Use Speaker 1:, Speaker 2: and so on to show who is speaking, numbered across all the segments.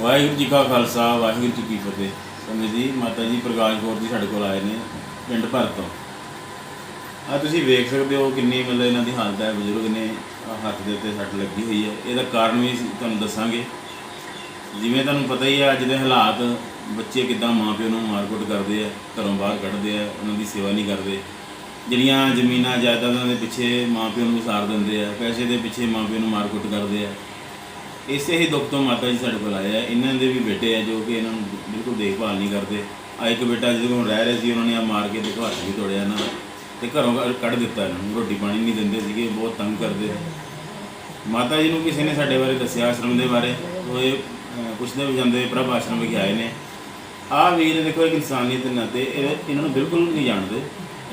Speaker 1: ਵਾਹਿਗੁਰੂ ਜੀ ਕਾ ਖਾਲਸਾ, ਵਾਹਿਗੁਰੂ ਜੀ ਕੀ ਫਤਿਹ। ਸੰਗਤ ਜੀ, ਮਾਤਾ ਜੀ ਪ੍ਰਕਾਸ਼ ਕੌਰ ਜੀ ਸਾਡੇ ਕੋਲ ਆਏ ਨੇ ਪਿੰਡ ਭਰ ਤੋਂ। ਆ ਤੁਸੀਂ ਵੇਖ ਸਕਦੇ ਹੋ ਕਿੰਨੀ ਮਤਲਬ ਇਹਨਾਂ ਦੀ ਹਾਲਤ ਹੈ, ਬਜ਼ੁਰਗ ਨੇ ਹੱਥ ਦੇ ਉੱਤੇ ਸੱਟ ਲੱਗੀ ਹੋਈ ਹੈ। ਇਹਦਾ ਕਾਰਨ ਵੀ ਤੁਹਾਨੂੰ ਦੱਸਾਂਗੇ। ਜਿਵੇਂ ਤੁਹਾਨੂੰ ਪਤਾ ਹੀ ਹੈ, ਅੱਜ ਦੇ ਹਾਲਾਤ ਬੱਚੇ ਕਿਦਾਂ ਮਾਪਿਓ ਨੂੰ ਮਾਰਕੁੱਟ ਕਰਦੇ ਆ, ਘਰੋਂ ਬਾਹਰ ਕੱਢਦੇ ਆ, ਉਹਨਾਂ ਦੀ ਸੇਵਾ ਨਹੀਂ ਕਰਦੇ। ਜਿਹੜੀਆਂ ਜ਼ਮੀਨਾਂ, ਜਾਇਦਾਦਾਂ ਦੇ ਪਿੱਛੇ ਮਾਪਿਓ ਨੂੰ ਸਾਰ ਦਿੰਦੇ ਆ, ਪੈਸੇ ਦੇ ਪਿੱਛੇ ਮਾਪਿਓ ਨੂੰ ਮਾਰਕੁੱਟ ਕਰਦੇ ਆ। ਇਸੇ ਹੀ ਦੁੱਖ ਤੋਂ ਮਾਤਾ ਜੀ ਸਾਡੇ ਕੋਲ ਆਏ ਆ। ਇਹਨਾਂ ਦੇ ਵੀ ਬੇਟੇ ਆ ਜੋ ਕਿ ਇਹਨਾਂ ਨੂੰ ਬਿਲਕੁਲ ਦੇਖਭਾਲ ਨਹੀਂ ਕਰਦੇ। ਆ ਇੱਕ ਬੇਟਾ ਜਿਹਦੇ ਕੋਲ ਰਹਿ ਰਹੇ ਸੀ ਉਹਨਾਂ ਨੇ ਆ ਮਾਰ ਕੇ ਦੇਖੋ ਹੱਥ ਵੀ ਤੋੜਿਆ ਇਹਨਾਂ ਦਾ ਤੇ ਘਰੋਂ ਘਰ ਕੱਢ ਦਿੱਤਾ ਇਹਨਾਂ ਨੂੰ। ਰੋਟੀ ਪਾਣੀ ਨਹੀਂ ਦਿੰਦੇ ਸੀਗੇ ਬਹੁਤ ਤੰਗ ਕਰਦੇ। ਮਾਤਾ ਜੀ ਨੂੰ ਕਿਸੇ ਨੇ ਸਾਡੇ ਬਾਰੇ ਦੱਸਿਆ ਆਸ਼ਰਮ ਦੇ ਬਾਰੇ। ਉਹ ਇਹ ਅਹ, ਪੁੱਛਦੇ ਵੀ ਜਾਂਦੇ ਪ੍ਰਭ ਆਸ਼ਰਮ ਵਿਖੇ ਆਏ ਨੇ। ਆਹ ਵੀਰ ਦੇਖੋ ਇੱਕ ਇਨਸਾਨੀਅਤ ਦੇ ਨਾਤੇ ਇਹ ਇਹਨਾਂ ਨੂੰ ਬਿਲਕੁਲ ਨਹੀਂ ਜਾਣਦੇ।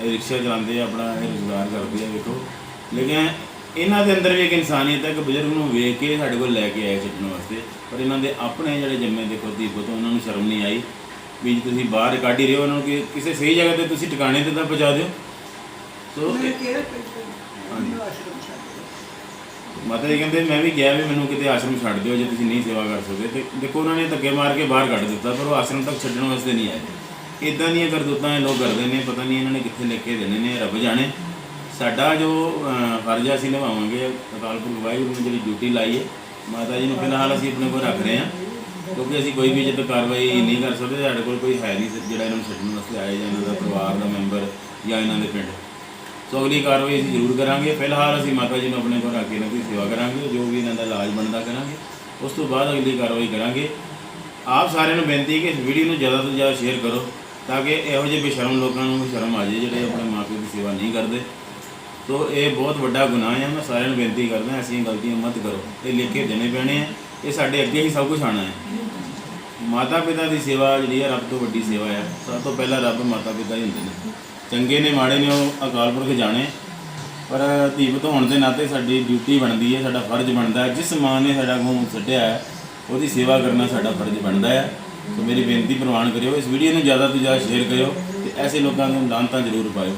Speaker 1: ਇਹ ਰਿਕਸ਼ਾ ਚਲਾਉਂਦੇ ਆ ਆਪਣਾ ਇਹ ਰੁਜ਼ਗਾਰ ਕਰਦੇ ਆ ਵੇਖੋ। ਲੇਕਿਨ ਇਹਨਾਂ ਦੇ ਅੰਦਰ ਵੀ ਇੱਕ ਇਨਸਾਨੀਅਤ ਹੈ ਕਿ ਬਜ਼ੁਰਗ ਨੂੰ ਵੇਖ ਕੇ ਸਾਡੇ ਕੋਲ ਲੈ ਕੇ ਆਏ ਛੱਡਣ ਵਾਸਤੇ। ਪਰ ਇਹਨਾਂ ਦੇ ਆਪਣੇ ਜਿਹੜੇ ਜੰਮੇ ਦੇਖੋ ਧੀ ਪੁੱਤ ਉਹਨਾਂ ਨੂੰ ਸ਼ਰਮ ਨਹੀਂ ਆਈ ਵੀ ਜੇ ਤੁਸੀਂ ਬਾਹਰ ਕੱਢ ਹੀ ਰਹੇ ਹੋ ਉਹਨਾਂ ਨੂੰ ਕਿ ਕਿਸੇ ਸਹੀ ਜਗ੍ਹਾ ਤੇ ਤੁਸੀਂ ਟਿਕਾਣੇ ਤੇ ਤਾਂ ਪਹੁੰਚਾ ਦਿਓ। ਸੋ ਇਹ-। ਮਾਤਾ ਜੀ ਕਹਿੰਦੇ ਮੈਂ ਵੀ ਗਿਆ ਵੀ ਮੈਨੂੰ ਕਿਤੇ ਆਸ਼ਰਮ ਛੱਡ ਦਿਓ ਜੇ ਤੁਸੀਂ ਨਹੀਂ ਸੇਵਾ ਕਰ ਸਕਦੇ। ਤੇ ਦੇਖੋ ਉਹਨਾਂ ਨੇ ਧੱਕੇ ਮਾਰ ਕੇ ਬਾਹਰ ਕੱਢ ਦਿੱਤਾ ਪਰ ਉਹ ਆਸ਼ਰਮ ਤੱਕ ਛੱਡਣ ਵਾਸਤੇ ਨਹੀਂ ਆਏ। ਇਦਾਂ ਦੀਆਂ ਕਰਤੂਤਾਂ ਇਹ ਲੋਕ ਕਰਦੇ ਨੇ ਪਤਾ ਨਹੀਂ ਇਹਨਾਂ ਨੇ ਕਿੱਥੇ ਲੈ ਕੇ ਦੇਣੇ ਨੇ ਰੱਬ ਜਾਣੇ। ਸਾਡਾ ਜੋ ਫਰਜ਼ ਆ, ਅਸੀਂ ਨਿਭਾਵਾਂਗੇ। ਅਕਾਲ ਪੁਰਖ ਵਾਹਿਗੁਰੂ ਨੇ ਜਿਹੜੀ ਡਿਊਟੀ ਲਾਈ ਹੈ, ਮਾਤਾ ਜੀ ਨੂੰ ਫਿਲਹਾਲ ਅਸੀਂ ਆਪਣੇ ਕੋਲ ਰੱਖ ਰਹੇ ਹਾਂ, ਕਿਉਂਕਿ ਅਸੀਂ ਕੋਈ ਵੀ ਜਦ ਕਾਰਵਾਈ ਨਹੀਂ ਕਰ ਸਕਦੇ, ਸਾਡੇ ਕੋਲ ਕੋਈ ਹੈ ਨਹੀਂ ਜਿਹੜਾ ਇਹਨਾਂ ਨੂੰ ਛੱਡਣ ਵਾਸਤੇ ਆਏ, ਜਾਂ ਇਹਨਾਂ ਦਾ ਪਰਿਵਾਰ ਦਾ ਮੈਂਬਰ ਜਾਂ ਇਹਨਾਂ ਦੇ ਪਿੰਡ। ਸੋ ਅਗਲੀ ਕਾਰਵਾਈ ਅਸੀਂ ਜ਼ਰੂਰ ਕਰਾਂਗੇ। ਫਿਲਹਾਲ ਅਸੀਂ ਮਾਤਾ ਜੀ ਨੂੰ ਆਪਣੇ ਕੋਲ ਰੱਖ ਕੇ ਇਹਨਾਂ ਦੀ ਸੇਵਾ ਕਰਾਂਗੇ, ਜੋ ਵੀ ਇਹਨਾਂ ਦਾ ਇਲਾਜ ਬਣਦਾ ਕਰਾਂਗੇ। ਉਸ ਤੋਂ ਬਾਅਦ ਅਗਲੀ ਕਾਰਵਾਈ ਕਰਾਂਗੇ। ਆਪ ਸਾਰਿਆਂ ਨੂੰ ਬੇਨਤੀ ਹੈ ਕਿ ਇਸ ਵੀਡੀਓ ਨੂੰ ਜ਼ਿਆਦਾ ਤੋਂ ਜ਼ਿਆਦਾ ਸ਼ੇਅਰ ਕਰੋ, ਤਾਂ ਕਿ ਇਹੋ ਜਿਹੇ ਬੇਸ਼ਰਮ ਲੋਕਾਂ ਨੂੰ ਵੀ ਸ਼ਰਮ ਆ ਜਾਏ, ਜਿਹੜੇ ਆਪਣੇ ਮਾਪਿਓ ਦੀ ਸੇਵਾ ਨਹੀਂ ਕਰਦੇ। ਸੋ ਇਹ ਬਹੁਤ ਵੱਡਾ ਗੁਨਾਹ ਹੈ। ਮੈਂ ਸਾਰਿਆਂ ਨੂੰ ਬੇਨਤੀ ਕਰਦਾ, ਐਸੀਆਂ ਗਲਤੀਆਂ ਮਤ ਕਰੋ। ਇਹ ਲਿਖ ਕੇ ਦੇਣੇ ਪੈਣੇ ਆ। ਇਹ ਸਾਡੇ ਅੱਗੇ ਹੀ ਸਭ ਕੁਝ ਆਣਾ ਹੈ। ਮਾਤਾ ਪਿਤਾ ਦੀ ਸੇਵਾ ਜਿਹੜੀ ਹੈ, ਰੱਬ ਤੋਂ ਵੱਡੀ ਸੇਵਾ ਹੈ। ਸਭ ਤੋਂ ਪਹਿਲਾਂ ਰੱਬ ਮਾਤਾ ਪਿਤਾ ਹੀ ਹੁੰਦੇ ਨੇ। ਚੰਗੇ ਨੇ, ਮਾੜੇ ਨੇ, ਉਹ ਅਕਾਲ ਪੁਰਖ ਜਾਣੇ। ਪਰ ਧੀਵਤ ਹੋਣ ਦੇ ਨਾਤੇ ਸਾਡੀ ਡਿਊਟੀ ਬਣਦੀ ਹੈ, ਸਾਡਾ ਫਰਜ਼ ਬਣਦਾ ਹੈ। ਜਿਸ ਮਾਂ ਨੇ ਸਾਡਾ ਖੂਨ ਛੱਡਿਆ ਹੈ, ਉਹਦੀ ਸੇਵਾ ਕਰਨਾ ਸਾਡਾ ਫਰਜ਼ ਬਣਦਾ ਹੈ। ਸੋ ਮੇਰੀ ਬੇਨਤੀ ਪ੍ਰਵਾਨ ਕਰਿਓ। ਇਸ ਵੀਡੀਓ ਨੂੰ ਜ਼ਿਆਦਾ ਤੋਂ ਜ਼ਿਆਦਾ ਸ਼ੇਅਰ ਕਰਿਓ ਤੇ ਐਸੇ ਲੋਕਾਂ ਨੂੰ ਲਾਂਤਾਂ ਜ਼ਰੂਰ ਪਾਇਓ।